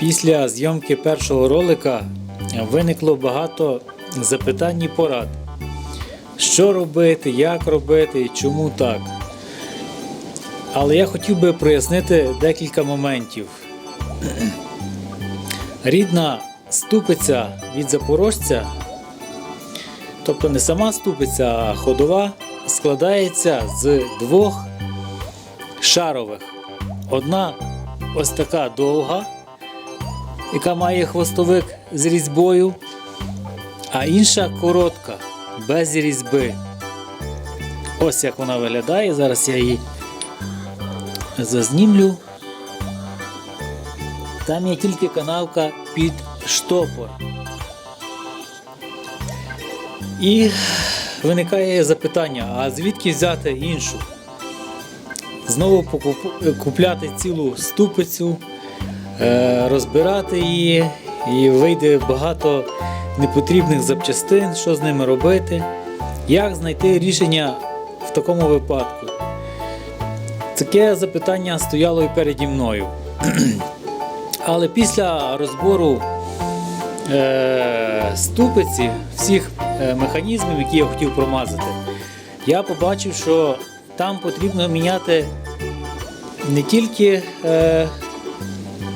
Після зйомки першого ролика виникло багато запитань і порад. Що робити, як робити чому так. Але я хотів би прояснити декілька моментів. Рідна ступиця від запорожця, тобто не сама ступиця, а ходова, складається з двох шарових. Одна ось така довга, яка має хвостовик з різьбою, а інша коротка, без різьби. Ось як вона виглядає. Зараз я її зазнімлю. Там є тільки канавка під штопор. І виникає запитання: а звідки взяти іншу? Знову купляти цілу ступицю, розбирати її, і вийде багато непотрібних запчастин, що з ними робити. Як знайти рішення в такому випадку? Таке запитання стояло і переді мною. Але після розбору е, ступиці всіх е, механізмів, які я хотів промазати, я побачив, що там потрібно міняти не тільки е,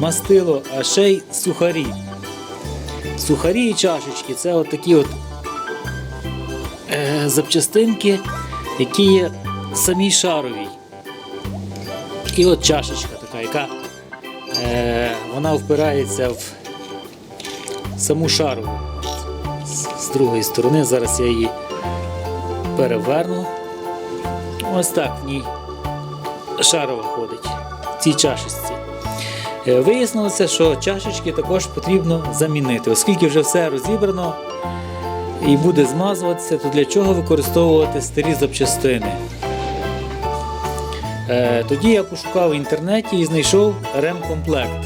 мастило, а ще й сухарі. Сухарі і чашечки це от такі от е, запчастинки, які є самій шаровій. І от чашечка така, яка е, вона впирається в саму шару. З другої сторони, зараз я її переверну. Ось так в ній шарова ходить в цій чашечці. Е, Вияснилося, що чашечки також потрібно замінити, оскільки вже все розібрано і буде змазуватися, то для чого використовувати старі запчастини? Е, Тоді я пошукав в інтернеті і знайшов ремкомплект.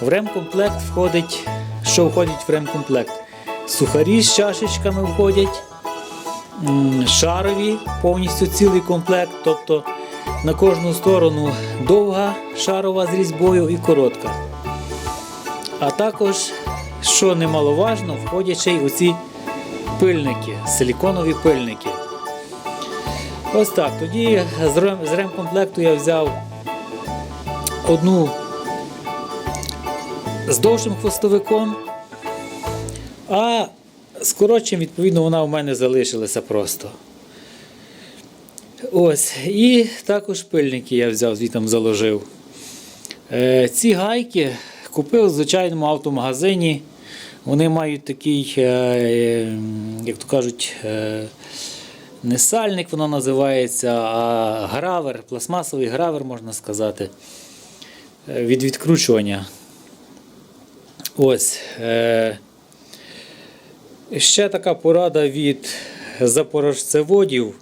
В ремкомплект входить, що входить в ремкомплект? Сухарі з чашечками входять, шарові, повністю цілий комплект, тобто на кожну сторону довга шарова з різьбою і коротка. А також, що немаловажно, входять ще й оці пильники, силіконові пильники. Ось так. Тоді з ремкомплекту я взяв одну з довшим хвостовиком, а з коротшим, відповідно, вона у мене залишилася просто. Ось. І також пильники я взяв, звітом заложив. Е, ці гайки купив в звичайному автомагазині. Вони мають такий, е, е, як то кажуть, е, не сальник воно називається, а гравер, пластмасовий гравер, можна сказати, е, від відкручування. Ось. Е, ще така порада від запорожцеводів.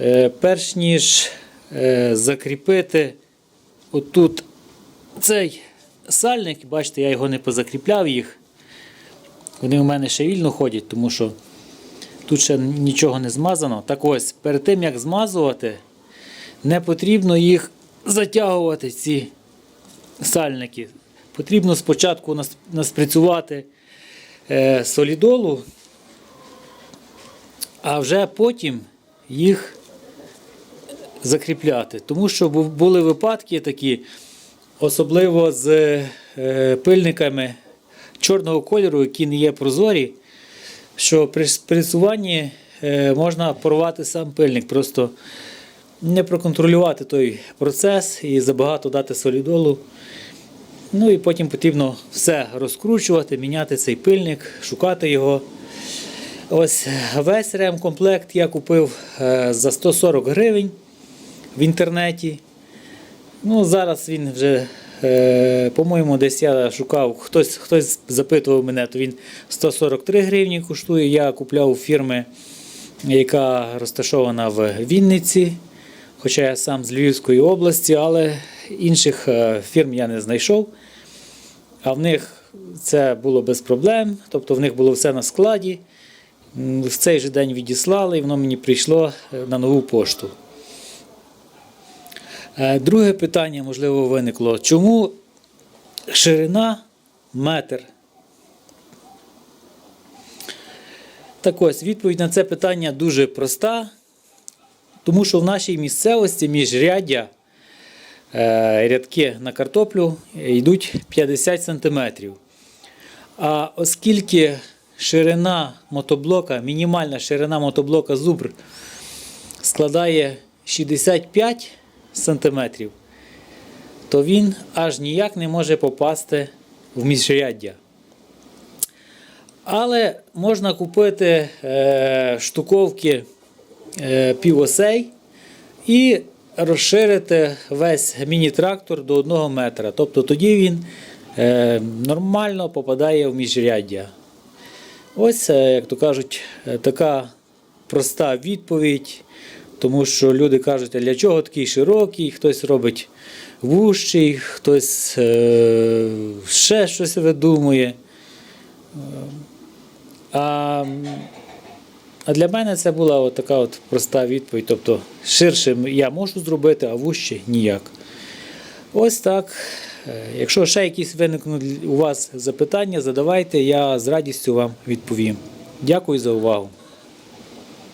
Е, перш ніж е, закріпити отут цей сальник, бачите, я його не позакріпляв їх. Вони у мене ще вільно ходять, тому що тут ще нічого не змазано. Так ось, перед тим як змазувати, не потрібно їх затягувати, ці сальники. Потрібно спочатку нас- наспрацювати е, солідолу, а вже потім їх закріпляти. Тому що були випадки такі, особливо з е, пильниками чорного кольору, які не є прозорі, що при спресуванні е, можна порвати сам пильник, просто не проконтролювати той процес і забагато дати солідолу. Ну і потім потрібно все розкручувати, міняти цей пильник, шукати його. Ось весь ремкомплект я купив е, за 140 гривень в інтернеті. Ну, зараз він вже, е, по-моєму, десь я шукав, хтось, хтось запитував мене, то він 143 гривні коштує. Я купляв у фірми, яка розташована в Вінниці, хоча я сам з Львівської області, але інших е, фірм я не знайшов. А в них це було без проблем, тобто в них було все на складі. В цей же день відіслали, і воно мені прийшло е, на нову пошту. Е, Друге питання, можливо, виникло. Чому ширина метр. Так ось, відповідь на це питання дуже проста, тому що в нашій місцевості міжряддя е, рядки на картоплю йдуть 50 см. А оскільки ширина мотоблока, мінімальна ширина мотоблока Зубр складає 65 см, то він аж ніяк не може попасти в міжряддя. Але можна купити е, штуковки е, півосей і розширити весь міні-трактор до 1 метра. Тобто тоді він е, нормально попадає в міжряддя. Ось, е, як то кажуть, е, така проста відповідь. Тому що люди кажуть, для чого такий широкий, хтось робить вущий, хтось е, ще щось видумує. А, а для мене це була от така от проста відповідь. Тобто ширше я можу зробити, а вужче ніяк. Ось так. Е, Якщо ще якісь виникнуть у вас запитання, задавайте, я з радістю вам відповім. Дякую за увагу.